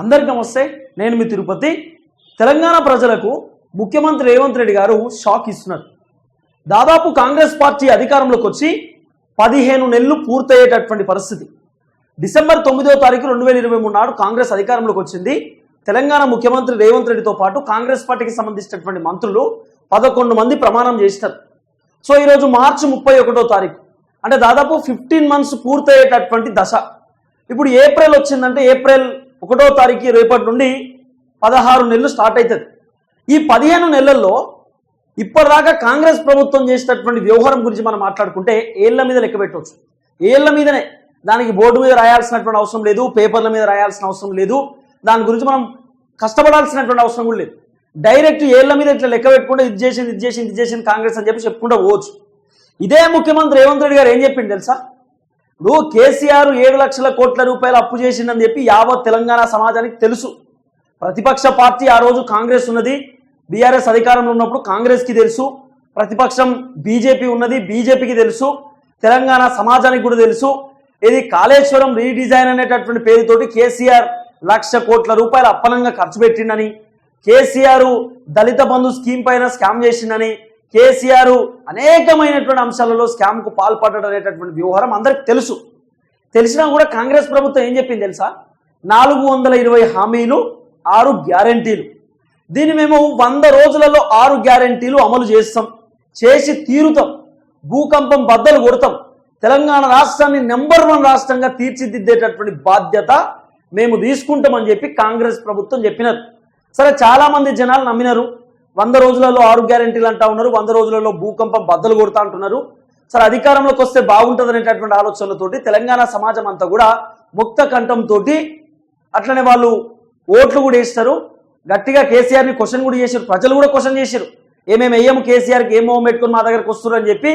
అందరికీ నమస్తే నేను మీ తిరుపతి. తెలంగాణ ప్రజలకు ముఖ్యమంత్రి రేవంత్ రెడ్డి గారు షాక్ ఇస్తున్నారు. దాదాపు కాంగ్రెస్ పార్టీ అధికారంలోకి వచ్చి పదిహేను నెలలు పూర్తయ్యేటటువంటి పరిస్థితి. డిసెంబర్ తొమ్మిదో తారీఖు రెండు వేల ఇరవై మూడు నాడు కాంగ్రెస్ అధికారంలోకి వచ్చింది. తెలంగాణ ముఖ్యమంత్రి రేవంత్ రెడ్డితో పాటు కాంగ్రెస్ పార్టీకి సంబంధించినటువంటి మంత్రులు పదకొండు మంది ప్రమాణం చేసినారు. సో ఈరోజు మార్చి ముప్పై ఒకటో తారీఖు. అంటే దాదాపు ఫిఫ్టీన్ మంత్స్ పూర్తయ్యేటటువంటి దశ. ఇప్పుడు ఏప్రిల్ వచ్చిందంటే ఏప్రిల్ ఒకటో తారీఖు రేపటి నుండి పదహారు నెలలు స్టార్ట్ అవుతుంది. ఈ పదిహేను నెలల్లో ఇప్పటిదాకా కాంగ్రెస్ ప్రభుత్వం చేసినటువంటి వ్యవహారం గురించి మనం మాట్లాడుకుంటే ఏళ్ళ మీద లెక్క పెట్టవచ్చు. ఏళ్ళ మీదనే దానికి బోర్డు మీద రాయాల్సినటువంటి అవసరం లేదు పేపర్ల మీద రాయాల్సిన అవసరం లేదు దాని గురించి మనం కష్టపడాల్సినటువంటి అవసరం కూడా లేదు. డైరెక్ట్ ఏళ్ళ మీద ఇట్లా లెక్క పెట్టుకుంటే ఇది చేసింది ఇది చేసింది ఇది చేసింది కాంగ్రెస్ అని చెప్పి చెప్పుకుంటూ పోవచ్చు. ఇదే ముఖ్యమంత్రి రేవంత్ రెడ్డి గారు ఏం చెప్పింది తెలుసా? ఇప్పుడు కేసీఆర్ ఏడు లక్షల కోట్ల రూపాయలు అప్పు చేసిందని చెప్పి యావత్ తెలంగాణ సమాజానికి తెలుసు. ప్రతిపక్ష పార్టీ ఆ రోజు కాంగ్రెస్ ఉన్నది. బీఆర్ఎస్ అధికారంలో ఉన్నప్పుడు కాంగ్రెస్కి తెలుసు. ప్రతిపక్షం బీజేపీ ఉన్నది బీజేపీకి తెలుసు. తెలంగాణ సమాజానికి కూడా తెలుసు. ఇది కాళేశ్వరం రీడిజైన్ అనేటటువంటి పేరుతోటి కేసీఆర్ లక్ష కోట్ల రూపాయలు అప్పనంగా ఖర్చు పెట్టిండని కేసీఆర్ దళిత బంధు స్కీమ్ పైన స్కామ్ చేసిండని కేసీఆర్ అనేకమైనటువంటి అంశాలలో స్కామ్కు పాల్పడడం అనేటటువంటి వ్యవహారం అందరికి తెలుసు. తెలిసినా కూడా కాంగ్రెస్ ప్రభుత్వం ఏం చెప్పింది తెలుసా? నాలుగు వందల ఇరవై హామీలు ఆరు గ్యారంటీలు. దీన్ని మేము వంద రోజులలో ఆరు గ్యారంటీలు అమలు చేస్తాం. చేసి తీరుతాం. భూకంపం బద్దలు కొడతాం. తెలంగాణ రాష్ట్రాన్ని నెంబర్ వన్ రాష్ట్రంగా తీర్చిదిద్దేటటువంటి బాధ్యత మేము తీసుకుంటామని చెప్పి కాంగ్రెస్ ప్రభుత్వం చెప్పినారు సరే చాలామంది జనాలు నమ్మినారు. వంద రోజులలో ఆరు గ్యారంటీలు అంటా ఉన్నారు వంద రోజులలో భూకంపం బద్దలు కొడతా అంటున్నారు. సరే అధికారంలోకి వస్తే బాగుంటుంది అనేటటువంటి ఆలోచనలతోటి తెలంగాణ సమాజం అంతా కూడా ముక్త కంఠంతో అట్లనే వాళ్ళు ఓట్లు కూడా వేస్తారు. గట్టిగా కేసీఆర్ని క్వశ్చన్ కూడా చేశారు ప్రజలు కూడా క్వశ్చన్ చేశారు. ఏమేమి వేయము కేసీఆర్కి ఏం మొహం పెట్టుకుని మా దగ్గరకు వస్తున్నారు అని చెప్పి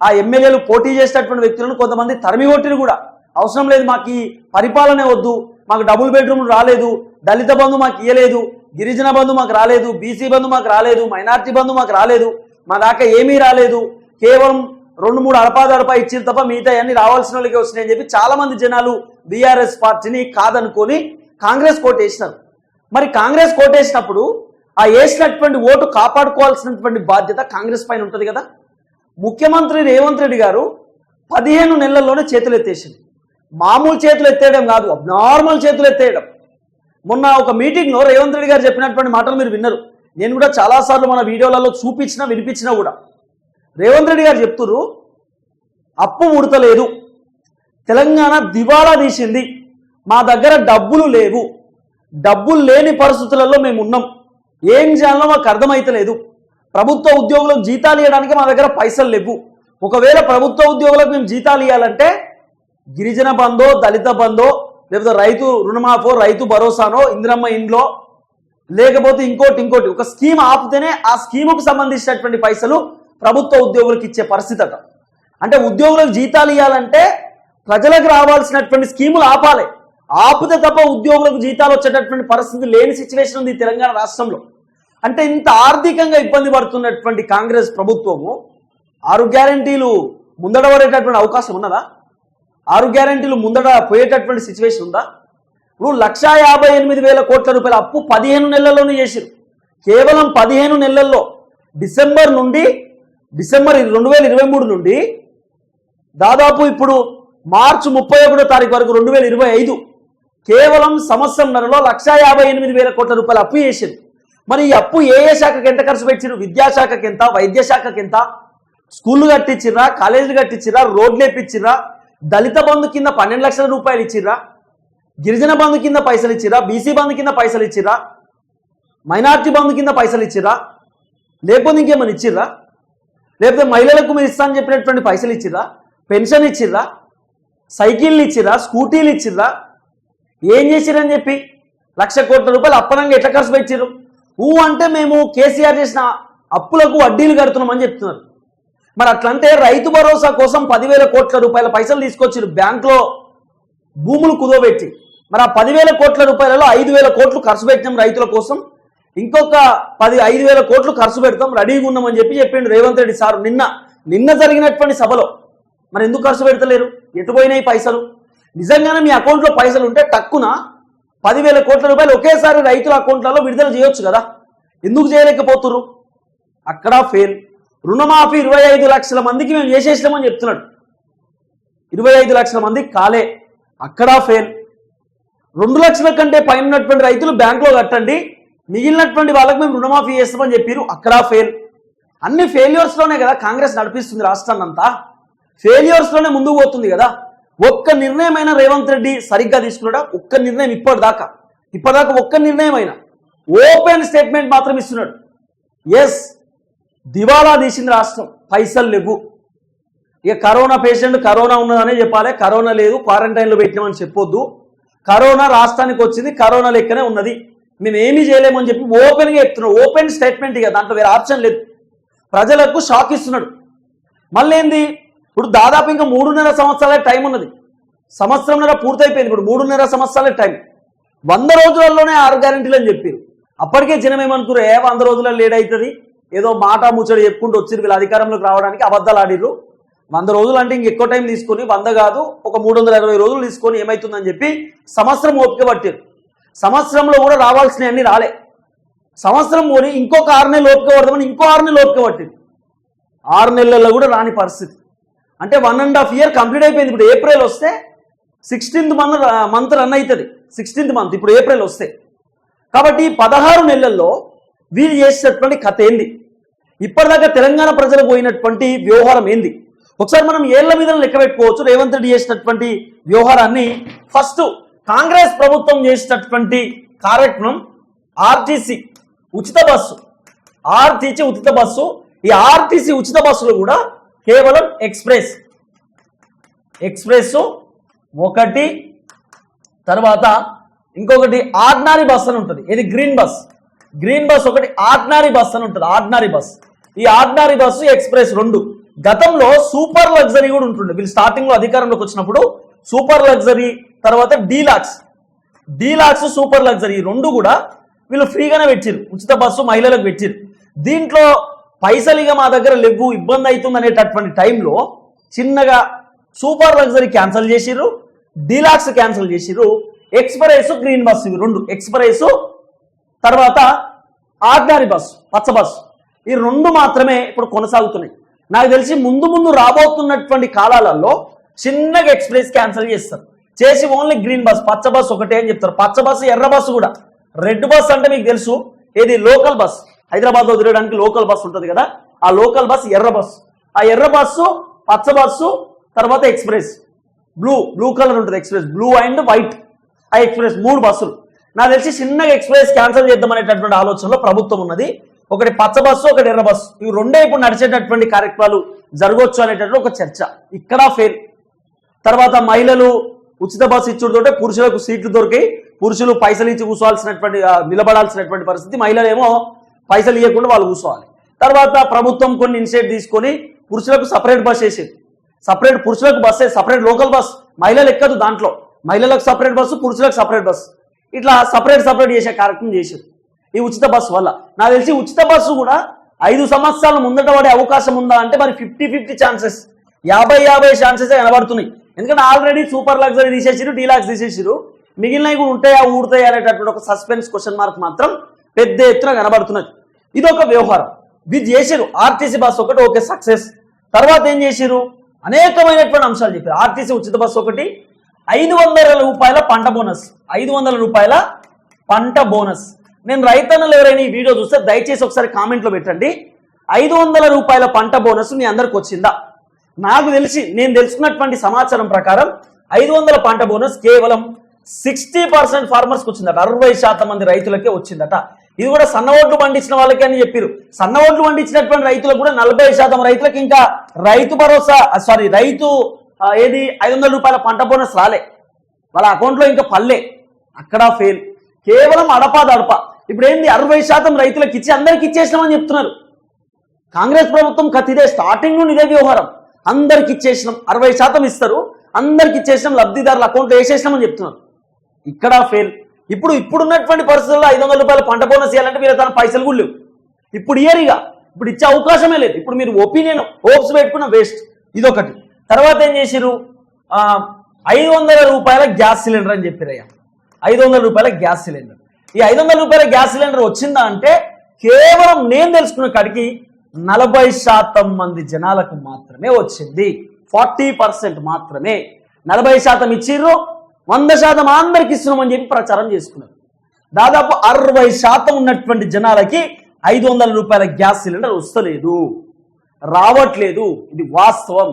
ఆ ఎమ్మెల్యేలు పోటీ చేసేటటువంటి వ్యక్తులను కొంతమంది తరిమి కొట్టిరు కూడా. అవసరం లేదు మాకు ఈ పరిపాలనే వద్దు మాకు డబుల్ బెడ్రూమ్ రాలేదు దళిత బంధు మాకు ఇయ్యలేదు గిరిజన బంధు మాకు రాలేదు బీసీ బంధు మాకు రాలేదు మైనార్టీ బంధు మాకు రాలేదు మా దాకా ఏమీ రాలేదు. కేవలం రెండు మూడు అడపాదడపా ఇచ్చిన తప్ప మిగతా అన్ని రావాల్సిన వాళ్ళకి వస్తున్నాయని చెప్పి చాలా మంది జనాలు బీఆర్ఎస్ పార్టీని కాదనుకొని కాంగ్రెస్ కోటేసినారు. మరి కాంగ్రెస్ కోటేసినప్పుడు ఆ వేసినటువంటి ఓటు కాపాడుకోవాల్సినటువంటి బాధ్యత కాంగ్రెస్ పైన ఉంటుంది కదా? ముఖ్యమంత్రి రేవంత్ రెడ్డి గారు పదిహేను నెలల్లోనే చేతులు ఎత్తేసింది మామూలు చేతులు ఎత్తేయడం కాదు నార్మల్ చేతులు ఎత్తేయడం మొన్న ఒక మీటింగ్లో రేవంత్ రెడ్డి గారు చెప్పినటువంటి మాటలు మీరు విన్నారు. నేను కూడా చాలాసార్లు మన వీడియోలలో చూపించినా వినిపించినా కూడా. రేవంత్ రెడ్డి గారు చెప్తున్నారు అప్పు ఉడతలేదు. తెలంగాణ దివాలా తీసింది. మా దగ్గర డబ్బులు లేవు. డబ్బులు లేని పరిస్థితులలో మేము ఉన్నాం. ఏం చేయాలో మాకు అర్థమైతలేదు. ప్రభుత్వ ఉద్యోగులకు జీతాలు ఇవ్వడానికి మా దగ్గర పైసలు లేవు. ఒకవేళ ప్రభుత్వ ఉద్యోగులకు మేము జీతాలు ఇవ్వాలంటే గిరిజన బంధో దళిత బంధో లేకపోతే రైతు రుణమాఫో రైతు భరోసానో ఇందిరమ్మ ఇంట్లో లేకపోతే ఇంకోటి ఇంకోటి. ఒక స్కీమ్ ఆపితేనే ఆ స్కీముకు సంబంధించినటువంటి పైసలు ప్రభుత్వ ఉద్యోగులకు ఇచ్చే పరిస్థితి అట అంటే ఉద్యోగులకు జీతాలు ఇవ్వాలంటే ప్రజలకు రావాల్సినటువంటి స్కీములు ఆపాలి. ఆపితే తప్ప ఉద్యోగులకు జీతాలు వచ్చేటటువంటి పరిస్థితి లేని సిచ్యువేషన్ ఉంది తెలంగాణ రాష్ట్రంలో. అంటే ఇంత ఆర్థికంగా ఇబ్బంది పడుతున్నటువంటి కాంగ్రెస్ ప్రభుత్వము ఆరు గ్యారంటీలు ముందడబడేటటువంటి అవకాశం ఉన్నదా? ఆరు గ్యారంటీలు ముందట పోయేటటువంటి సిచ్యువేషన్ ఉందా? ఇప్పుడు లక్షా యాభై ఎనిమిది వేల కోట్ల రూపాయల అప్పు పదిహేను నెలల్లోనే చేసిరు కేవలం పదిహేను నెలల్లో డిసెంబర్ నుండి డిసెంబర్ రెండు వేల ఇరవై మూడు నుండి దాదాపు ఇప్పుడు మార్చి ముప్పై ఒకటో తారీఖు వరకు రెండు వేల ఇరవై ఐదు కేవలం సంవత్సరంన్నరలో లక్షా యాభై ఎనిమిది వేల కోట్ల రూపాయలు అప్పు చేసింది మరి ఈ అప్పు ఏ ఏ శాఖకి ఎంత ఖర్చు పెట్టిరు విద్యాశాఖకి ఎంత? వైద్య శాఖకి ఎంత? స్కూళ్ళు కట్టించిర్రా? కాలేజీలు కట్టించిరా రోడ్లు వేపించిర్రా? దళిత బంధు కింద పన్నెండు లక్షల రూపాయలు ఇచ్చిర్రా? గిరిజన బంధు కింద పైసలు ఇచ్చిరా బీసీ బంధు కింద పైసలు ఇచ్చిరా మైనార్టీ బంధు కింద పైసలు ఇచ్చిరా లేకపోతే ఇంకేమైనా ఇచ్చిర్రా? లేకపోతే మహిళలకు మీరు ఇస్తా అని చెప్పినటువంటి పైసలు ఇచ్చిర్రా? పెన్షన్ ఇచ్చిర్రా? సైకిళ్ళు ఇచ్చిరా స్కూటీలు ఇచ్చిర్రా? ఏం చేసిరని చెప్పి లక్ష కోట్ల రూపాయలు అప్పనంగా ఎట్లా ఖర్చు పెట్టిర్రు? ఊ అంటే మేము కేసీఆర్ చేసిన అప్పులకు వడ్డీలు కడుతున్నామని చెప్తున్నారు. మరి అట్లంటే రైతు భరోసా కోసం పదివేల కోట్ల రూపాయల పైసలు తీసుకొచ్చారు బ్యాంక్లో భూములు కుదోబెట్టి. మరి ఆ పదివేల కోట్ల రూపాయలలో ఐదు వేల కోట్లు ఖర్చు పెట్టినాం రైతుల కోసం. ఇంకొక పది ఐదు వేల కోట్లు ఖర్చు పెడతాం రెడీగా ఉన్నామని చెప్పి చెప్పిండు రేవంత్ రెడ్డి సార్ నిన్న. నిన్న జరిగినటువంటి సభలో. మరి ఎందుకు ఖర్చు పెడతలేరు? ఎటుపోయినాయి పైసలు? నిజంగానే మీ అకౌంట్లో పైసలు ఉంటే టక్కున పదివేల కోట్ల రూపాయలు ఒకేసారి రైతుల అకౌంట్లలో విడుదల చేయొచ్చు కదా? ఎందుకు చేయలేకపోతున్నారు అక్కడ ఫెయిల్. రుణమాఫీ ఇరవై ఐదు లక్షల మందికి మేము చేసేసినామని చెప్తున్నాడు. ఇరవై ఐదు లక్షల మందికి కాలే అక్కడ ఫెయిల్ రెండు లక్షల కంటే పైన ఉన్నటువంటి రైతులు బ్యాంకులో కట్టండి మిగిలినటువంటి వాళ్ళకి మేము రుణమాఫీ చేస్తామని చెప్పారు అక్కడ ఫెయిల్ అన్ని ఫెయిల్యూర్స్లోనే కదా కాంగ్రెస్ నడిపిస్తుంది రాష్ట్రాన్ని అంతా ఫెయిల్యూర్స్లోనే ముందుకు పోతుంది కదా. ఒక్క నిర్ణయమైన రేవంత్ రెడ్డి సరిగ్గా తీసుకున్నాడా? ఒక్క నిర్ణయం ఇప్పటిదాకా. ఇప్పటిదాకా ఒక్క నిర్ణయం అయినా ఓపెన్ స్టేట్మెంట్ మాత్రం ఇస్తున్నాడు. ఎస్ దివాలా తీసింది రాష్ట్రం. పైసలు లేవు. ఇక కరోనా పేషెంట్ కరోనా ఉన్నదనే చెప్పాలి. కరోనా లేదు క్వారంటైన్లో పెట్టినామని చెప్పొద్దు. కరోనా రాష్ట్రానికి వచ్చింది కరోనా లెక్కనే ఉన్నది. మేము ఏమీ చేయలేమని చెప్పి ఓపెన్గా చెప్తున్నాం. ఓపెన్ స్టేట్మెంట్ ఇక దాంట్లో వేరే ఆప్షన్ లేదు. ప్రజలకు షాక్ ఇస్తున్నాడు. మళ్ళీ ఏంది ఇప్పుడు దాదాపు ఇంకా మూడున్నర సంవత్సరాలే టైం ఉన్నది. సంవత్సరంన్నర పూర్తయిపోయింది ఇప్పుడు. మూడున్నర సంవత్సరాలే టైం. వంద రోజులలోనే ఆరు గ్యారెంటీలు అని చెప్పారు. అప్పటికే జనం ఏమనుకున్నారు ఏ వంద రోజులలో లేట్ అవుతుంది? ఏదో మాట ముచ్చడి చెప్పుకుంటూ వచ్చారు వీళ్ళు అధికారంలోకి రావడానికి అబద్ధాలు ఆడిర్రు. వంద రోజులు అంటే ఇంక ఎక్కువ టైం తీసుకొని వంద కాదు ఒక మూడు వందల ఇరవై రోజులు తీసుకొని ఏమవుతుందని చెప్పి సంవత్సరం ఓపిక పట్టారు సంవత్సరంలో కూడా రావాల్సినవన్నీ రాలే. సంవత్సరం పోని ఇంకొక ఆరు నెలలు ఓపిక పడదామని ఇంకో ఆరు నెలలు ఓపిక పట్టింది ఆరు నెలల్లో కూడా రాని పరిస్థితి. అంటే one and half year complete అయిపోయింది. ఇప్పుడు ఏప్రిల్ వస్తే సిక్స్టీన్త్ మంత్ మంత్ రన్ అవుతుంది సిక్స్టీన్త్ మంత్ ఇప్పుడు ఏప్రిల్ వస్తే. కాబట్టి పదహారు నెలల్లో వీళ్ళు చేసేటటువంటి కథ ఏంది? ఇప్పటిదాకా తెలంగాణ ప్రజలకు పోయినటువంటి వ్యవహారం ఏంది? ఒకసారి మనం ఏళ్ళ మీద లెక్క పెట్టుకోవచ్చు. రేవంత్ రెడ్డి చేసినటువంటి వ్యవహారాన్ని ఫస్ట్ కాంగ్రెస్ ప్రభుత్వం చేసినటువంటి కార్యక్రమం ఆర్టీసీ ఉచిత బస్సు. ఆర్టీసీ ఉచిత బస్సు. ఈ ఆర్టీసీ ఉచిత బస్సులు కూడా కేవలం ఎక్స్ప్రెస్. ఎక్స్ప్రెస్ ఒకటి తర్వాత ఇంకొకటి ఆర్డినరీ బస్ అని ఉంటుంది. ఇది గ్రీన్ బస్. గ్రీన్ బస్ ఒకటి ఆర్డినరీ బస్ అని ఉంటుంది ఆర్డినరీ బస్. ఈ ఆర్డినరీ బస్సు ఎక్స్ప్రెస్ రెండు. గతంలో సూపర్ లగ్జరీ కూడా ఉంటుండే. వీళ్ళు స్టార్టింగ్లో అధికారంలోకి వచ్చినప్పుడు సూపర్ లగ్జరీ తర్వాత డీలాక్స్. డీలాక్స్ సూపర్ లగ్జరీ రెండు కూడా వీళ్ళు ఫ్రీగానే పెట్టిరు ఉచిత బస్సు మహిళలకు పెట్టిరు దీంట్లో పైసలు ఇక మా దగ్గర లేవు ఇబ్బంది అవుతుంది అనేటటువంటి టైంలో చిన్నగా సూపర్ లగ్జరీ క్యాన్సిల్ చేసిర్రు డీలాక్స్ క్యాన్సిల్ చేసిర్రు. ఎక్స్ప్రెస్ గ్రీన్ బస్ ఇవి రెండు. ఎక్స్ప్రెస్ తర్వాత ఆర్డినరీ బస్సు పచ్చ బస్ ఈ రెండు మాత్రమే ఇప్పుడు కొనసాగుతున్నాయి. నాకు తెలిసి ముందు ముందు రాబోతున్నటువంటి కాలాలలో చిన్నగా ఎక్స్ప్రెస్ క్యాన్సిల్ చేస్తారు. చేసి ఓన్లీ గ్రీన్ బస్ పచ్చ బస్ ఒకటే అని చెప్తారు. పచ్చ బస్సు ఎర్ర బస్సు కూడా. రెడ్ బస్ అంటే మీకు తెలుసు ఏది లోకల్ బస్. హైదరాబాద్లో తిరగడానికి లోకల్ బస్ ఉంటుంది కదా. ఆ లోకల్ బస్ ఎర్ర బస్. ఆ ఎర్ర బస్సు పచ్చ బస్సు తర్వాత ఎక్స్ప్రెస్. బ్లూ బ్లూ కలర్ ఉంటుంది ఎక్స్ప్రెస్. Blue and white. ఆ ఎక్స్ప్రెస్ మూడు బస్సులు. నాకు తెలిసి చిన్నగా ఎక్స్ప్రెస్ క్యాన్సిల్ చేద్దాం అనేటటువంటి ఆలోచనలో ప్రభుత్వం ఉన్నది. ఒకటి పచ్చ బస్సు ఒకటి ఎర్ర బస్సు. ఇవి రెండే ఇప్పుడు నడిచేటటువంటి కార్యక్రమాలు జరగవచ్చు అనేటటువంటి ఒక చర్చ. ఇక్కడ ఫెయిల్ తర్వాత మహిళలు ఉచిత బస్సు ఇచ్చుడుతోటే పురుషులకు సీట్లు దొరికి పురుషులు పైసలు ఇచ్చి కూర్చోవాల్సినటువంటి నిలబడాల్సినటువంటి పరిస్థితి. మహిళలు ఏమో పైసలు ఇవ్వకుండా వాళ్ళు కూర్చోవాలి తర్వాత ప్రభుత్వం కొన్ని ఇనిషియేట్ తీసుకొని పురుషులకు సపరేట్ బస్ వేసేది. సపరేట్ పురుషులకు బస్సే సపరేట్ లోకల్ బస్ మహిళలు ఎక్కదు దాంట్లో. మహిళలకు సపరేట్ బస్సు పురుషులకు సపరేట్ బస్సు ఇట్లా సపరేట్ సపరేట్ చేసే కార్యక్రమం చేశారు. ఈ ఉచిత బస్సు వల్ల. నాకు తెలిసి ఉచిత బస్సు కూడా ఐదు సంవత్సరాల ముందట పడే అవకాశం ఉందా అంటే మరి ఫిఫ్టీ ఫిఫ్టీ ఛాన్సెస్ యాభై యాభై ఛాన్సెస్ కనబడుతున్నాయి. ఎందుకంటే ఆల్రెడీ సూపర్ లగ్జరీ తీసేసిరు డీలాక్స్ తీసేసిరు మిగిలినవి కూడా ఉంటాయా ఊడతాయా అనేటటువంటి ఒక సస్పెన్స్ క్వశ్చన్ మార్క్ మాత్రం పెద్ద ఎత్తున కనబడుతున్నది. ఇది ఒక వ్యవహారం. ఇది చేశారు. ఆర్టీసీ బస్సు ఒకటి ఓకే సక్సెస్ తర్వాత ఏం చేశారు? అనేకమైనటువంటి అంశాలు చెప్పారు. ఆర్టీసీ ఉచిత బస్సు ఒకటి ఐదు వందల రూపాయల పంట బోనస్. ఐదు వందల రూపాయల పంట బోనస్. నేను రైతన్నలు ఎవరైనా ఈ వీడియో చూస్తే దయచేసి ఒకసారి కామెంట్లో పెట్టండి. ఐదు వందల రూపాయల పంట బోనస్ మీ అందరికి వచ్చిందా? నాకు తెలిసి నేను తెలుసుకున్నటువంటి సమాచారం ప్రకారం ఐదు వందల పంట బోనస్ కేవలం సిక్స్టీ పర్సెంట్ ఫార్మర్స్కి వచ్చిందట. అరవై శాతం మంది రైతులకే వచ్చిందట. ఇది కూడా సన్న ఓట్లు పండించిన వాళ్ళకే అని చెప్పారు సన్న ఓట్లు పండించినటువంటి రైతులకు కూడా నలభై శాతం రైతులకు ఇంకా రైతు భరోసా సారీ రైతు ఏది? ఐదు వందల రూపాయల పంట బోనస్ రాలే. వాళ్ళ అకౌంట్లో ఇంకా పల్లె అక్కడ ఫెయిల్ కేవలం అడపా దడప. ఇప్పుడు ఏంది? అరవై శాతం రైతులకు ఇచ్చి అందరికి ఇచ్చేసినామని చెప్తున్నారు. కాంగ్రెస్ ప్రభుత్వం కథ ఇదే స్టార్టింగ్ నుండి ఇదే వ్యవహారం. అందరికి ఇచ్చేసినాం అరవై శాతం ఇస్తారు. అందరికి ఇచ్చేసినాం లబ్ధిదారుల అకౌంట్లో వేసేసినామని చెప్తున్నారు. ఇక్కడ ఫెయిల్ ఇప్పుడు ఇప్పుడున్నటువంటి పరిస్థితుల్లో ఐదు వందల రూపాయల పంట బోనస్ ఇవ్వాలంటే మీరు తన పైసలు కూడా లేవు. ఇప్పుడు ఇయరిగా. ఇప్పుడు ఇచ్చే అవకాశమే లేదు. ఇప్పుడు మీరు ఒపీనియన్ హోప్స్ పెట్టుకున్న వేస్ట్ ఇదొకటి. తర్వాత ఏం చేసిరు ఐదు వందల రూపాయల గ్యాస్ సిలిండర్ అని చెప్పిరయ్యా. ఐదు వందల రూపాయల గ్యాస్ సిలిండర్. ఈ ఐదు వందల రూపాయల గ్యాస్ సిలిండర్ వచ్చిందా అంటే కేవలం నేను తెలుసుకున్న కాడికి నలభై శాతం మంది జనాలకు మాత్రమే వచ్చింది. ఫార్టీ పర్సెంట్ మాత్రమే. నలభై శాతం ఇచ్చిర్రు వంద శాతం అందరికి ఇస్తున్నామని చెప్పి ప్రచారం చేసుకున్నారు. దాదాపు అరవై శాతం ఉన్నటువంటి జనాలకి ఐదు వందల రూపాయల గ్యాస్ సిలిండర్ వస్తలేదు. రావట్లేదు. ఇది వాస్తవం.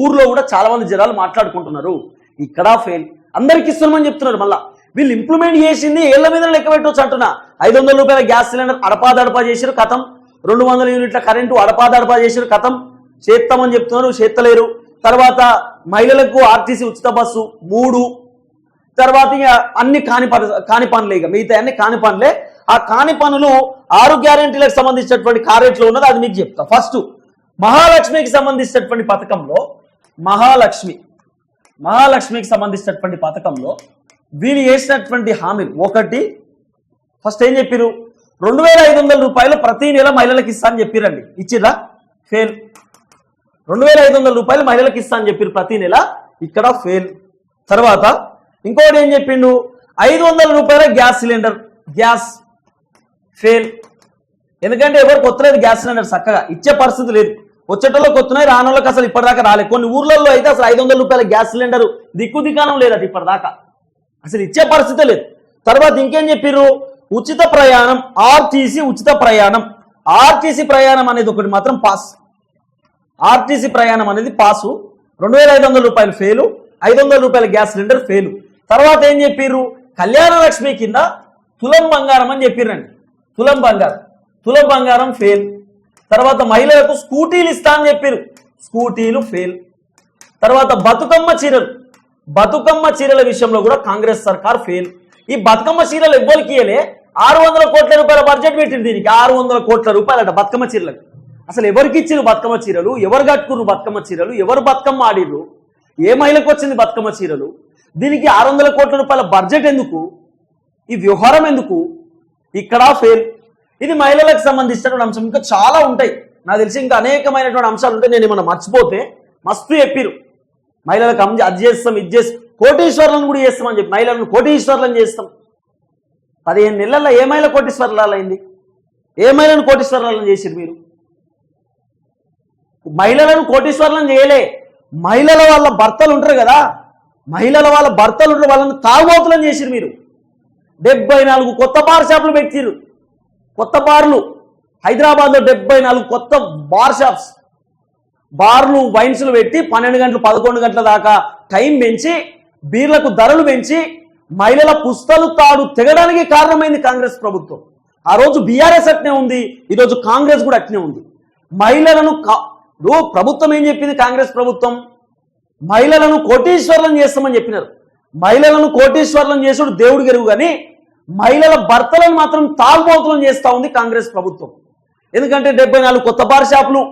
ఊర్లో కూడా చాలా మంది జనాలు మాట్లాడుకుంటున్నారు. ఇక్కడ ఫెయిల్ అందరికి ఇస్తున్నామని చెప్తున్నారు మళ్ళా. వీళ్ళు ఇంప్లిమెంట్ చేసింది ఏళ్ళ మీద లెక్క పెట్టవచ్చు అంటున్నా. ఐదు వందల రూపాయల గ్యాస్ సిలిండర్ అడపాదడపా చేసారు కథం. రెండు వందల యూనిట్ల కరెంటు అడపాదడపా చేసారు కథం. చేస్తామని చెప్తున్నారు చేత్తలేరు తర్వాత మహిళలకు ఆర్టీసీ ఉచిత బస్సు మూడు. తర్వాత ఇక అన్ని కాని కాని పనులే ఇక. మిగతా అన్ని కాని పనులే. ఆ కాని పనులు ఆరు గ్యారెంటీలకు సంబంధించినటువంటి కారేట్లో ఉన్నది అది మీకు చెప్తా. ఫస్ట్ మహాలక్ష్మికి సంబంధించినటువంటి పథకంలో మహాలక్ష్మి. మహాలక్ష్మికి సంబంధించినటువంటి పథకంలో వీళ్ళు చేసినటువంటి హామీలు. ఒకటి ఫస్ట్ ఏం చెప్పారు రెండు వేల ఐదు వందల రూపాయలు ప్రతి నెల మహిళలకు ఇస్తా అని చెప్పిరండి ఇచ్చిరా ఫెయిల్. రెండు వేల ఐదు వందల రూపాయలు మహిళలకు ఇస్తా అని చెప్పారు ప్రతి నెల. ఇక్కడ ఫెయిల్. తర్వాత ఇంకోటి ఏం చెప్పిండు? ఐదు వందల రూపాయల గ్యాస్ సిలిండర్. గ్యాస్. ఫెయిల్. ఎందుకంటే ఎవరు కొత్తలేదు గ్యాస్ సిలిండర్ చక్కగా. ఇచ్చే పరిస్థితి లేదు. వచ్చేటోళ్ళకి కొత్తనాయి రానోళ్ళకి అసలు ఇప్పటిదాకా రాలేదు. కొన్ని ఊర్లలో అయితే అసలు ఐదు వందల రూపాయల గ్యాస్ సిలిండర్ దిక్కు దికానం లేదట ఇప్పటిదాకా. అసలు ఇచ్చే పరిస్థితి లేదు. తర్వాత ఇంకేం చెప్పిర్రు? ఉచిత ప్రయాణం ఆర్టీసీ ఉచిత ప్రయాణం. ఆర్టీసీ ప్రయాణం అనేది ఒకటి మాత్రం పాస్. ఆర్టీసీ ప్రయాణం అనేది పాసు. రెండు వేల ఐదు వందల రూపాయలు ఫెయిలు ఐదు వందల రూపాయల గ్యాస్ సిలిండర్ ఫెయిలు. తర్వాత ఏం చెప్పిర్రు? కళ్యాణ లక్ష్మి కింద తులం బంగారం అని చెప్పిర్రండి. తులం బంగారం. తులం బంగారం ఫెయిల్. తర్వాత మహిళలకు స్కూటీలు ఇస్తా అని చెప్పారు స్కూటీలు ఫెయిల్ తర్వాత బతుకమ్మ చీరలు. బతుకమ్మ చీరల విషయంలో కూడా కాంగ్రెస్ సర్కార్ ఫెయిల్ ఈ బతుకమ్మ చీరలు ఎవ్వరికి ఇయలే ఆరు వందల కోట్ల రూపాయల బడ్జెట్ పెట్టింది దీనికి. ఆరు వందల కోట్ల రూపాయలట బతుకమ్మ చీరలకు. అసలు ఎవరికి ఇచ్చిన బతుకమ్మ చీరలు? ఎవరు కట్టుకున్నారు బతుకమ్మ చీరలు? ఎవరు బతుకమ్మ ఆడిర్రు? ఏ మహిళకు వచ్చింది బతుకమ్మ చీరలు? దీనికి ఆరు వందల కోట్ల రూపాయల బడ్జెట్ ఎందుకు? ఈ వ్యవహారం ఎందుకు? ఇక్కడ ఫెయిల్ ఇది మహిళలకు సంబంధించినటువంటి అంశం. ఇంకా చాలా ఉంటాయి. నాకు తెలిసి ఇంకా అనేకమైనటువంటి అంశాలు ఉంటాయి. నేను ఏమన్నా మర్చిపోతే మస్తు చెప్పిరు మహిళలకు అమ్మ అది చేస్తాం ఇది చేస్తాం. కోటీశ్వర్లను కూడా చేస్తామని చెప్పి మహిళలను కోటీశ్వర్లను చేస్తాం. పదిహేను నెలల్లో ఏ మహిళ కోటీశ్వర్లాలు అయింది? ఏ మహిళను కోటీశ్వర్లను చేసిరు మీరు? మహిళలను కోటీశ్వర్లను చేయలే. మహిళల వాళ్ళ భర్తలు ఉంటారు కదా. మహిళల వాళ్ళ భర్తలు ఉంటారు. వాళ్ళని తాగుబోతులను చేసిరు మీరు. డెబ్బై నాలుగు కొత్త బార్ షాపులు పెట్టిరు కొత్త బార్లు. హైదరాబాద్లో డెబ్బై నాలుగు కొత్త బార్ షాప్స్. బార్లు వైన్స్లు పెట్టి పన్నెండు గంటలు పదకొండు గంటల దాకా టైం పెంచి బీర్లకు ధరలు పెంచి మహిళల పుస్తలు తాడు తెగడానికి కారణమైంది కాంగ్రెస్ ప్రభుత్వం. ఆ రోజు బీఆర్ఎస్ అట్నే ఉంది ఈరోజు కాంగ్రెస్ కూడా అట్నే ఉంది. మహిళలను ప్రభుత్వం ఏం చెప్పింది కాంగ్రెస్ ప్రభుత్వం? మహిళలను కోటీశ్వర్లను చేస్తామని చెప్పినారు. మహిళలను కోటీశ్వర్లను చేసుడు దేవుడు గెరువు కానీ మహిళల భర్తలను మాత్రం తాగుబోతులను చేస్తూ ఉంది కాంగ్రెస్ ప్రభుత్వం. ఎందుకంటే డెబ్బై నాలుగు కొత్త బార్ షాపులు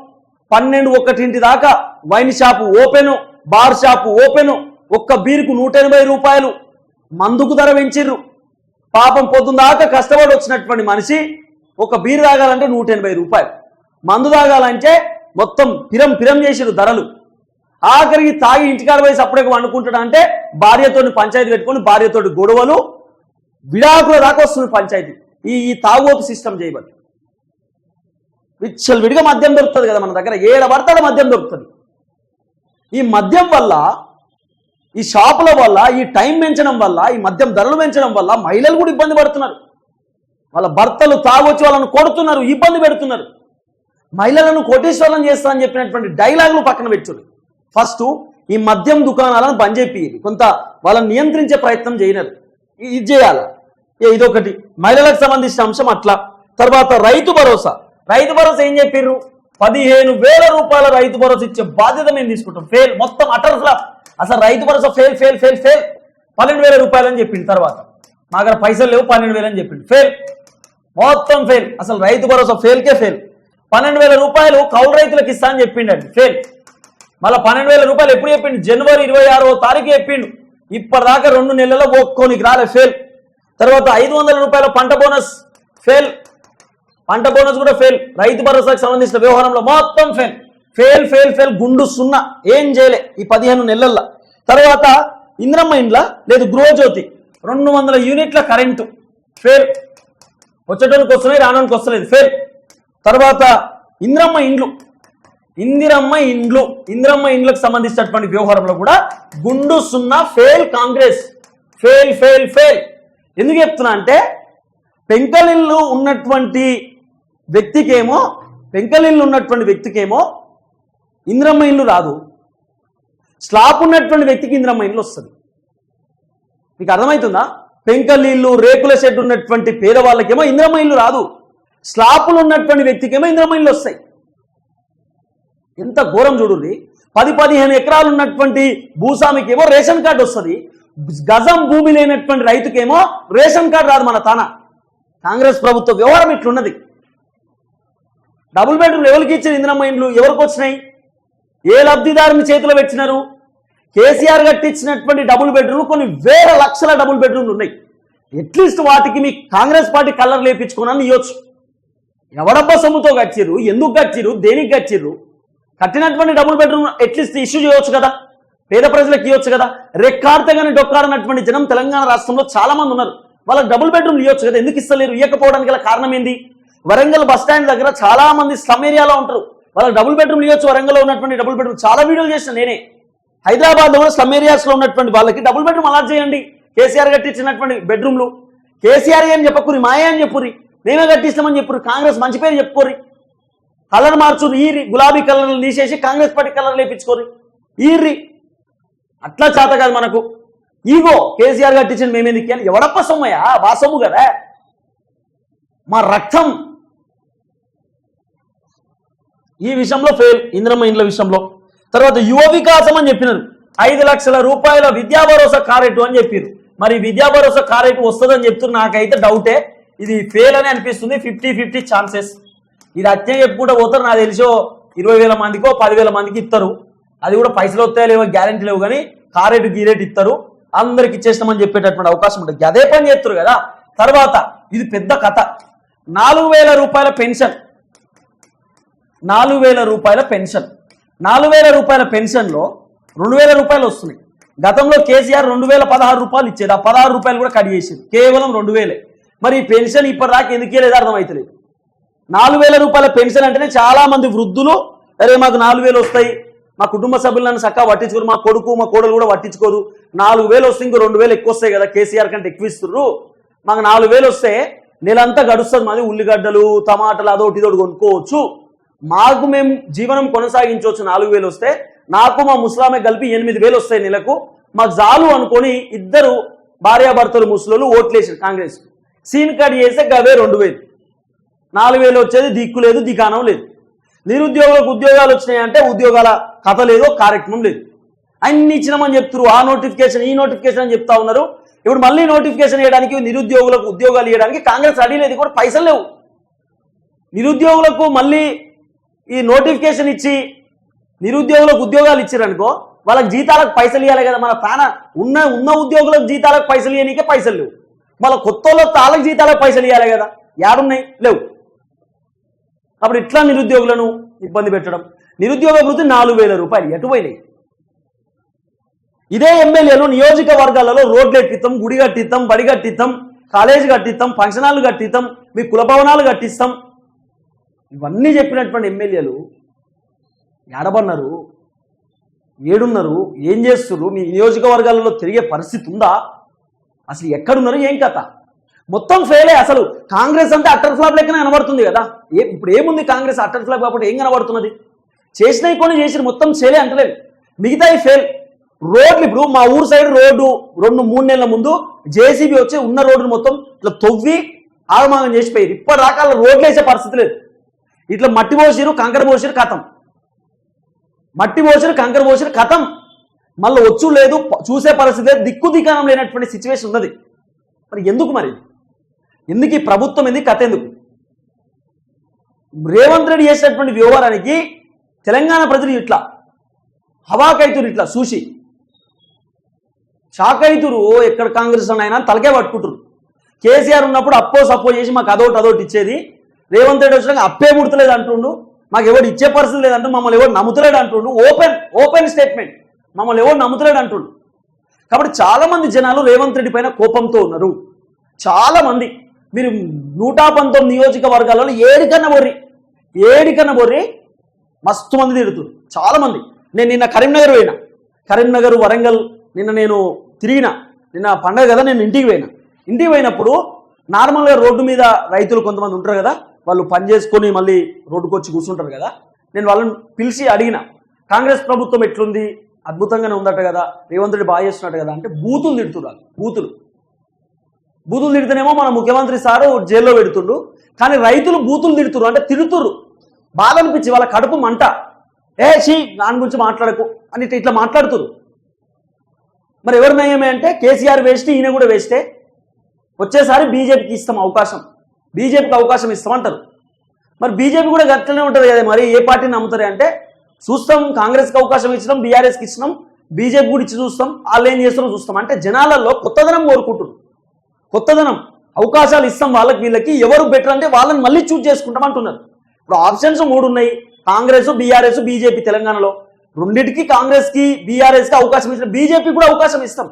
పన్నెండు ఒకటింటి దాకా wine shop open bar shop open ఒక్క బీరుకు నూట ఎనభై రూపాయలు మందుకు ధర పెంచిర్రు. పాపం పొద్దున్న దాకా కష్టపడి వచ్చినటువంటి మనిషి ఒక బీరు తాగాలంటే నూట ఎనభై రూపాయలు. మందు తాగాలంటే మొత్తం పిరం పిరం చేసిరు ధరలు. ఆఖరికి తాగి ఇంటికాడ పోయి సపరేట్గా వండుకుంటాడు అంటే భార్యతోని పంచాయతీ పెట్టుకొని భార్యతోటి గొడవలు విడాకుల దాకా వస్తుంది పంచాయతీ. ఈ ఈ తాగుబోతు సిస్టమ్ చేయబట్టి విచ్చలు విడిగా మద్యం దొరుకుతుంది కదా మన దగ్గర. ఏడ పడతాడు మద్యం దొరుకుతుంది. ఈ మద్యం వల్ల ఈ షాపుల వల్ల ఈ టైం పెంచడం వల్ల ఈ మద్యం ధరలు పెంచడం వల్ల మహిళలు కూడా ఇబ్బంది పడుతున్నారు. వాళ్ళ భర్తలు తాగొచ్చి వాళ్ళని కొడుతున్నారు ఇబ్బంది పెడుతున్నారు. మహిళలను కోటేశ్వరం చేస్తా అని చెప్పినటువంటి డైలాగులు పక్కన పెట్టారు. ఫస్ట్ ఈ మద్యం దుకాణాలను బంద్ చేపియాలి కొంత వాళ్ళని నియంత్రించే ప్రయత్నం చేయనరు. ఇది చేయాలి. ఏ ఇదొకటి. మహిళలకు సంబంధించిన అంశం అట్లా. తర్వాత రైతు భరోసా. రైతు భరోసా ఏం చెప్పారు పదిహేను వేల రూపాయల రైతు భరోసా ఇచ్చే బాధ్యత మేము తీసుకుంటాం. ఫెయిల్. మొత్తం అటర్ ఫ్లాప్ అసలు Rythu Bharosa fail fail fail fail. పన్నెండు వేల రూపాయలు అని చెప్పింది తర్వాత. మా దగ్గర పైసలు లేవు పన్నెండు వేలు అని చెప్పింది ఫెయిల్. మొత్తం ఫెయిల్. అసలు రైతు భరోసా ఫెయిల్కే ఫెయిల్. పన్నెండు వేల రూపాయలు కౌలు రైతులకు ఇస్తా అని చెప్పిండండి. ఫెయిల్. మళ్ళీ పన్నెండు వేల రూపాయలు ఎప్పుడు చెప్పిండు? జనవరి ఇరవై ఆరో తారీఖు చెప్పిండు. ఇప్పటిదాకా రెండు నెలల్లో ఒక్కోనికి రాలే ఫెయిల్ తర్వాత ఐదు వందల రూపాయల పంట బోనస్ ఫెయిల్ పంట బోనస్ కూడా ఫెయిల్ రైతు భరోసాకు సంబంధించిన వ్యవహారంలో మొత్తం ఫెయిల్ ఫెయిల్ ఫెయిల్ ఫెయిల్ గుండు సున్నా. ఏం చేయలే ఈ పదిహేను నెలల్లో. తర్వాత ఇంద్రమ్మ ఇండ్ల లేదు గృహజ్యోతి. రెండు వందల యూనిట్ల కరెంటు ఫెయిల్ వచ్చేటోనికి వస్తున్నాయి రానోనికి వస్తలేదు ఫెయిల్ తర్వాత ఇంద్రమ్మ ఇండ్లు ఇందిరమ్మ ఇండ్లు. ఇందిరమ్మ ఇండ్లకు సంబంధించినటువంటి వ్యవహారంలో కూడా గుండు సున్నా fail Congress. Fail fail fail. ఎందుకు చెప్తున్నా అంటే పెంకలిల్లు ఉన్నటువంటి వ్యక్తికేమో పెంకలిల్లు ఉన్నటువంటి వ్యక్తికేమో ఇంద్రమ్మ ఇల్లు రాదు. స్లాప్ ఉన్నటువంటి వ్యక్తికి ఇంద్రమ్మ ఇల్లు వస్తుంది. మీకు అర్థమవుతుందా పెంకలిల్లు రేకుల షెడ్ ఉన్నటువంటి పేదవాళ్ళకేమో ఇంద్రమ్మ ఇల్లు రాదు. స్లాపులు ఉన్నటువంటి వ్యక్తికేమో ఇంద్రమ్మ ఇల్లు వస్తాయి. ఎంత ఘోరం చూడండి పది పదిహేను ఎకరాలు ఉన్నటువంటి భూస్వామికేమో రేషన్ కార్డు వస్తుంది. గజం భూమి లేనటువంటి రైతుకేమో రేషన్ కార్డు రాదు మన తాన. కాంగ్రెస్ ప్రభుత్వ వ్యవహారం ఇట్లున్నది. డబుల్ బెడ్రూమ్ ఎవరికి ఇచ్చారు ఇందిరమ్మ ఇండ్లు? ఎవరికి వచ్చినాయి? ఏ లబ్ధిదారుని చేతిలో పెట్టినారు? కేసీఆర్ కట్టించినటువంటి డబుల్ బెడ్రూమ్ కొన్ని వేల లక్షల డబుల్ బెడ్రూమ్లు ఉన్నాయి. అట్లీస్ట్ వాటికి మీ కాంగ్రెస్ పార్టీ కలర్ లేపించుకున్నాను ఇవ్వచ్చు ఎవడబ్బా సొమ్ముతో కట్టిర్రు? ఎందుకు కట్టిర్రు? దేనికి కట్టిర్రు? కట్టినటువంటి డబుల్ బెడ్రూమ్ అట్లీస్ట్ ఇష్యూ చేయవచ్చు కదా. పేద ప్రజలకు ఇవ్వచ్చు కదా. రెక్కాడితే కానీ జనం తెలంగాణ రాష్ట్రంలో చాలా మంది ఉన్నారు. వాళ్ళకి డబుల్ బెడ్రూమ్ ఇవ్వచ్చు కదా. ఎందుకు ఇస్తలేరు? ఇవ్వకపోవడానికి గల కారణం ఏంది? వరంగల్ బస్ స్టాండ్ దగ్గర చాలా మంది స్లమ్ ఏరియాలో ఉంటారు. వాళ్ళకి డబుల్ బెడ్రూమ్ ఇవ్వచ్చు వరంగల్లో ఉన్నటువంటి డబుల్ బెడ్రూమ్ చాలా వీడియోలు చేసిన నేనే. హైదరాబాద్లో కూడా స్లమ్ ఏరియాస్లో ఉన్నటువంటి వాళ్ళకి డబుల్ బెడ్రూమ్ అలాట్ చేయండి. కేసీఆర్ కట్టించినటువంటి బెడ్రూమ్లు కేసీఆర్ అని చెప్పకురి మాయే అని చెప్పుర్రి. మేమే కట్టిస్తామని చెప్పుర్రి. కాంగ్రెస్ మంచి పేరు చెప్పుకోరి కలర్ మార్చురు ఈరి గులాబీ కలర్లు తీసేసి కాంగ్రెస్ పార్టీ కలర్ లేపించుకోరి ఈర్రి అట్లా చేత కాదు మనకు. ఈగో కేసీఆర్ కట్టించిన మేమేందుకు అని ఎవడప్ప సొమ్మయ్యా? వాసము కదా. మా రక్తం. ఈ విషయంలో ఫెయిల్ ఇంద్రమ్మ ఇండ్ల విషయంలో. తర్వాత యువ వికాసం అని చెప్పినారు. ఐదు లక్షల రూపాయల విద్యా భరోసా కారెట్టు అని చెప్పారు. మరి విద్యా భరోసా కారెట్టు వస్తుందని చెప్తున్నారు. నాకైతే డౌటే ఇది ఫెయిల్ అని అనిపిస్తుంది. ఫిఫ్టీ ఫిఫ్టీ ఛాన్సెస్ ఇది అచ్చే చెప్పుకుంటూ పోతారు. నాకు తెలిసో ఇరవై వేల మందికో పదివేల మందికి ఇస్తారు అది కూడా పైసలు వస్తాయో లేవో గ్యారెంటీ లేవు కానీ కారేటు గీరేటు ఇస్తారు అందరికి ఇచ్చేస్తామని చెప్పేటటువంటి అవకాశం ఉంటుంది. అదే పని చేస్తారు కదా. తర్వాత ఇది పెద్ద కథ. నాలుగు వేల రూపాయల పెన్షన్. నాలుగు వేల రూపాయల పెన్షన్. నాలుగు వేల రూపాయల పెన్షన్లో రెండు వేల రూపాయలు వస్తున్నాయి. గతంలో కేసీఆర్ రెండు వేల పదహారు రూపాయలు ఇచ్చేది. ఆ పదహారు రూపాయలు కూడా కట్ చేసేది కేవలం రెండు వేలే. మరి ఈ పెన్షన్ ఇప్పటిదాకా ఎందుకు లేదా అర్థమవుతలేదు నాలుగు వేల రూపాయల పెన్షన్ అంటేనే చాలా మంది వృద్ధులు అరే మాకు నాలుగు వేలు వస్తాయి. మా కుటుంబ సభ్యులను చక్కగా పట్టించుకోరు మా కొడుకు మా కోడలు కూడా పట్టించుకోరు. నాలుగు వేలు వస్తే ఇంకో రెండు వేలు ఎక్కువ వస్తాయి కదా కేసీఆర్ కంటే ఎక్కువ ఇస్తున్నారు మాకు నాలుగు వేలు వస్తే నెలంతా గడుస్తుంది మాది ఉల్లిగడ్డలు టమాటాలు అదొకటి ఇదోటి కొనుక్కోవచ్చు. మాకు మేము జీవనం కొనసాగించవచ్చు నాలుగు వేలు వస్తే. నాకు మా ముస్లామే కలిపి ఎనిమిది వేలు వస్తాయి నెలకు. మాకు జాలు అనుకొని ఇద్దరు భార్యాభర్తలు ముసలు ఓట్లేసారు కాంగ్రెస్ సీన్ కార్డ్ చేస్తే గవే రెండు వేలు. నాలుగు వేలు వచ్చేది దిక్కు లేదు దిగానం లేదు. నిరుద్యోగులకు ఉద్యోగాలు వచ్చినాయంటే ఉద్యోగాల కథ లేదు కార్యక్రమం లేదు. అన్ని ఇచ్చినామని చెప్తున్నారు ఆ నోటిఫికేషన్ ఈ నోటిఫికేషన్ అని చెప్తా ఉన్నారు. ఇప్పుడు మళ్ళీ నోటిఫికేషన్ ఇవ్వడానికి నిరుద్యోగులకు ఉద్యోగాలు ఇవ్వడానికి కాంగ్రెస్ అడిగలేదు కూడా పైసలు లేవు. నిరుద్యోగులకు మళ్ళీ ఈ నోటిఫికేషన్ ఇచ్చి నిరుద్యోగులకు ఉద్యోగాలు ఇచ్చారనుకో వాళ్ళకి జీతాలకు పైసలు ఇవ్వాలి కదా మన తాన ఉన్న ఉన్న ఉద్యోగులకు జీతాలకు పైసలు ఇవ్వనీకే పైసలు లేవు. మళ్ళీ కొత్త వాళ్ళకి జీతాలకు పైసలు ఇవ్వాలి కదా యాడున్నాయి? లేవు. అప్పుడు ఇట్లా నిరుద్యోగులను ఇబ్బంది పెట్టడం. నిరుద్యోగ వృత్తి నాలుగు వేల రూపాయలు. ఎటు పోయినాయి? ఇదే ఎమ్మెల్యేలు నియోజకవర్గాలలో రోడ్లు ఎట్టిస్తాం గుడి కట్టిస్తాం బడి కట్టిస్తాం కాలేజీ కట్టిస్తాం ఫంక్షన్ హాల్ కట్టిస్తాం మీ కులభవనాలు కట్టిస్తాం. ఇవన్నీ చెప్పినటువంటి ఎమ్మెల్యేలు ఏడబన్నారు ఏడున్నారు ఏం చేస్తున్నారు మీ నియోజకవర్గాలలో తిరిగే పరిస్థితి ఉందా? అసలు ఎక్కడున్నారు? ఏం కథ? మొత్తం ఫెయిలే అసలు. కాంగ్రెస్ అంటే అట్టర్ ఫ్లాప్ లెక్కనే కనబడుతుంది కదా. ఏ ఇప్పుడు ఏముంది కాంగ్రెస్ అట్టర్ ఫ్లాప్ కాబట్టి ఏం కనబడుతున్నది? చేసినవి కొన్ని చేసిన మొత్తం ఫెయిలే అంటలేదు. మిగతాయి ఫెయిల్ రోడ్లు ఇప్పుడు మా ఊరు సైడ్ రోడ్డు రెండు మూడు నెలల ముందు జేసీబీ వచ్చి ఉన్న రోడ్డు మొత్తం ఇట్లా తొవ్వి ఆగమాగం చేసిపోయారు ఇప్పటి రకాల రోడ్లు వేసే పరిస్థితి లేదు. ఇట్లా మట్టి పోసిరు కంకర పోసిరు కథం. మట్టి పోసిరు కంకర పోసిరు కథం. మళ్ళీ వచ్చు లేదు చూసే పరిస్థితి లేదు. దిక్కు దికానం లేనటువంటి సిచ్యువేషన్ ఉన్నది. మరి ఎందుకు మరి? ఎందుకు ఈ ప్రభుత్వం ఎందుకు కథ ఎందుకు? రేవంత్ రెడ్డి చేసినటువంటి వ్యవహారానికి తెలంగాణ ప్రజలు ఇట్లా హవాకైతురు ఇట్లా చూసి షాక్ ఎక్కడ కాంగ్రెస్ అయినా తలకే పట్టుకుంటారు కేసీఆర్ ఉన్నప్పుడు అప్పో సప్పో చేసి మాకు అదోటి అదోటి ఇచ్చేది. రేవంత్ రెడ్డి వచ్చినాక అప్పే ముడతలేదు అంటుండు. మాకు ఎవరు ఇచ్చే పరిస్థితి లేదంటూ మమ్మల్ని ఎవరు నమ్ముతలేడు అంటుండు. Open open statement. మమ్మల్ని ఎవరు నమ్ముతలేడు అంటుండు. కాబట్టి చాలామంది జనాలు రేవంత్ రెడ్డి పైన కోపంతో ఉన్నారు. చాలామంది మీరు నూట పంతొమ్మిది నియోజకవర్గాలలో ఏడికన్నా బొర్రి ఏడికన్నా బొర్రి మస్తు మంది తిడుతున్నారు చాలామంది నేను నిన్న కరీంనగర్ పోయినా. కరీంనగర్ వరంగల్ నిన్న నేను తిరిగిన. నిన్న పండగ కదా నేను ఇంటికి పోయినా. ఇంటికి పోయినప్పుడు నార్మల్గా రోడ్డు మీద రైతులు కొంతమంది ఉంటారు కదా వాళ్ళు పని చేసుకొని మళ్ళీ రోడ్డుకు వచ్చి కూర్చుంటారు కదా నేను వాళ్ళని పిలిచి అడిగిన. కాంగ్రెస్ ప్రభుత్వం ఎట్లుంది? అద్భుతంగానే ఉందట కదా. రేవంత్ రెడ్డి బాగా చేస్తున్నట్టు కదా అంటే బూతులు తిడుతున్నారు బూతులు. బూతులు తిడితేనేమో మన ముఖ్యమంత్రి సారు జైల్లో పెడుతుండ్రు కానీ రైతులు బూతులు తిడుతురు అంటే తిడుతురు బాధ అనిపించి వాళ్ళ కడుపు మంట. ఏ షీ దాని గురించి మాట్లాడకు అని ఇట్లా- మాట్లాడుతురు మరి ఎవరి నయమే అంటే కేసీఆర్ వేస్ట్ ఈయన కూడా వేస్తే వచ్చేసారి బీజేపీకి ఇస్తాం అవకాశం. బీజేపీకి అవకాశం ఇస్తామంటారు. మరి బీజేపీ కూడా గట్లనే ఉంటుంది కదా మరి ఏ పార్టీని నమ్ముతారు అంటే చూస్తాం కాంగ్రెస్కి అవకాశం ఇచ్చినాం బీఆర్ఎస్కి ఇచ్చినాం బీజేపీ కూడా ఇచ్చి చూస్తాం వాళ్ళు ఏం చేస్తున్నారో చూస్తాం. అంటే జనాలలో కొత్తదనం కోరుకుంటున్నారు కొత్తదనం. అవకాశాలు ఇస్తాం వాళ్ళకి వీళ్ళకి. ఎవరు బెటర్ అంటే వాళ్ళని మళ్ళీ చూజ్ చేసుకుంటాం అంటున్నారు. ఇప్పుడు ఆప్షన్స్ మూడు ఉన్నాయి. కాంగ్రెస్ బీఆర్ఎస్ బీజేపీ తెలంగాణలో. రెండింటికి కాంగ్రెస్కి బీఆర్ఎస్కి అవకాశం ఇచ్చిన బీజేపీ కూడా అవకాశం ఇస్తాం.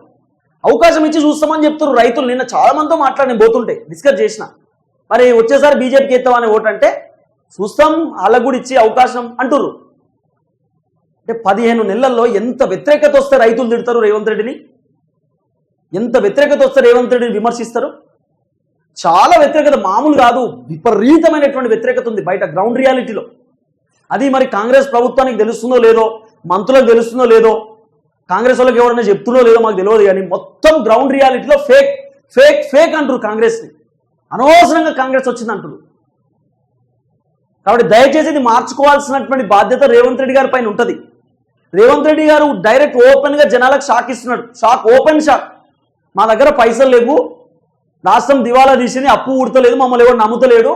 అవకాశం ఇచ్చి చూస్తామని చెప్తారు రైతులు. నిన్న చాలా మందితో మాట్లాడిన పోతుంటే డిస్కస్ చేసిన. మరి వచ్చేసారి బీజేపీకి ఎత్తామనే ఓటు అంటే చూస్తాం వాళ్ళకు కూడా ఇచ్చి అవకాశం అంటుర్రు. అంటే పదిహేను నెలల్లో ఎంత వ్యతిరేకత వస్తే రైతులు తిడతారు రేవంత్ రెడ్డిని? ఎంత వ్యతిరేకత వస్తే రేవంత్ రెడ్డిని విమర్శిస్తారు? చాలా వ్యతిరేకత మామూలు కాదు విపరీతమైనటువంటి వ్యతిరేకత ఉంది బయట గ్రౌండ్ రియాలిటీలో. అది మరి కాంగ్రెస్ ప్రభుత్వానికి తెలుస్తుందో లేదో మంత్రులకు తెలుస్తుందో లేదో కాంగ్రెస్ వాళ్ళకి ఎవరైనా చెప్తుందో లేదో మాకు తెలియదు కానీ మొత్తం గ్రౌండ్ రియాలిటీలో ఫేక్ ఫేక్ ఫేక్ అంటారు కాంగ్రెస్ని. అనవసరంగా కాంగ్రెస్ వచ్చింది అంటారు కాబట్టి దయచేసి ఇది మార్చుకోవాల్సినటువంటి బాధ్యత రేవంత్ రెడ్డి గారి పైన ఉంటుంది. రేవంత్ రెడ్డి గారు డైరెక్ట్ ఓపెన్గా జనాలకు షాక్ ఇస్తున్నాడు. Shock open shock. మా దగ్గర పైసలు లేవు. రాష్ట్రం దివాలా తీసింది అప్పు ఊడతలేదు మమ్మల్ని ఎవరు నమ్ముతలేడు.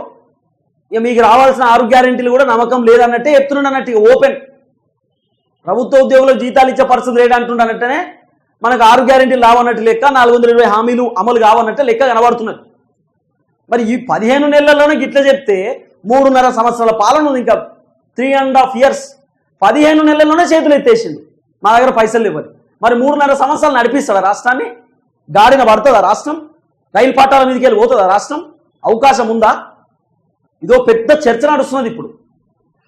ఇక మీకు రావాల్సిన ఆరు గ్యారెంటీలు కూడా నమ్మకం లేదన్నట్టే చెప్తున్నాడు అన్నట్టు ఓపెన్. ప్రభుత్వ ఉద్యోగులకు జీతాలు ఇచ్చే పరిస్థితి లేదంటుండనట్టనే మనకు ఆరు గ్యారెంటీలు రావన్నట్టు లెక్క నాలుగు వందల ఇరవై హామీలు అమలు కావన్నట్టు లెక్క కనబడుతున్నది. మరి ఈ పదిహేను నెలల్లోనే గిట్ల చెప్తే మూడున్నర సంవత్సరాల పాలన ఉంది ఇంకా. త్రీ అండ్ హాఫ్ ఇయర్స్ పదిహేను నెలల్లోనే చేతులు ఎత్తేసింది. మా దగ్గర పైసలు ఇవ్వదు మరి మూడున్నర సంవత్సరాలు నడిపిస్తాడు రాష్ట్రాన్ని? గాడిన పడుతుందా రాష్ట్రం? రైలు పట్టాల మీదకి వెళ్ళి పోతుందా రాష్ట్రం? అవకాశం ఉందా? ఇదో పెద్ద చర్చ నడుస్తున్నది ఇప్పుడు.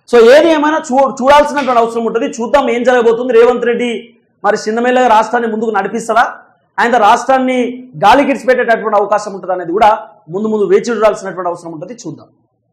సో ఏది ఏమైనా చూ చూడాల్సినటువంటి అవసరం ఉంటుంది. చూద్దాం ఏం జరగబోతుంది. రేవంత్ రెడ్డి మరి చిన్నమేళ్ళగా రాష్ట్రాన్ని ముందుకు నడిపిస్తారా ఆయన రాష్ట్రాన్ని గాలి గిడిచిపెట్టేటటువంటి అవకాశం ఉంటుంది అనేది కూడా ముందు ముందు వేచి చూడాల్సినటువంటి అవసరం ఉంటుంది. చూద్దాం.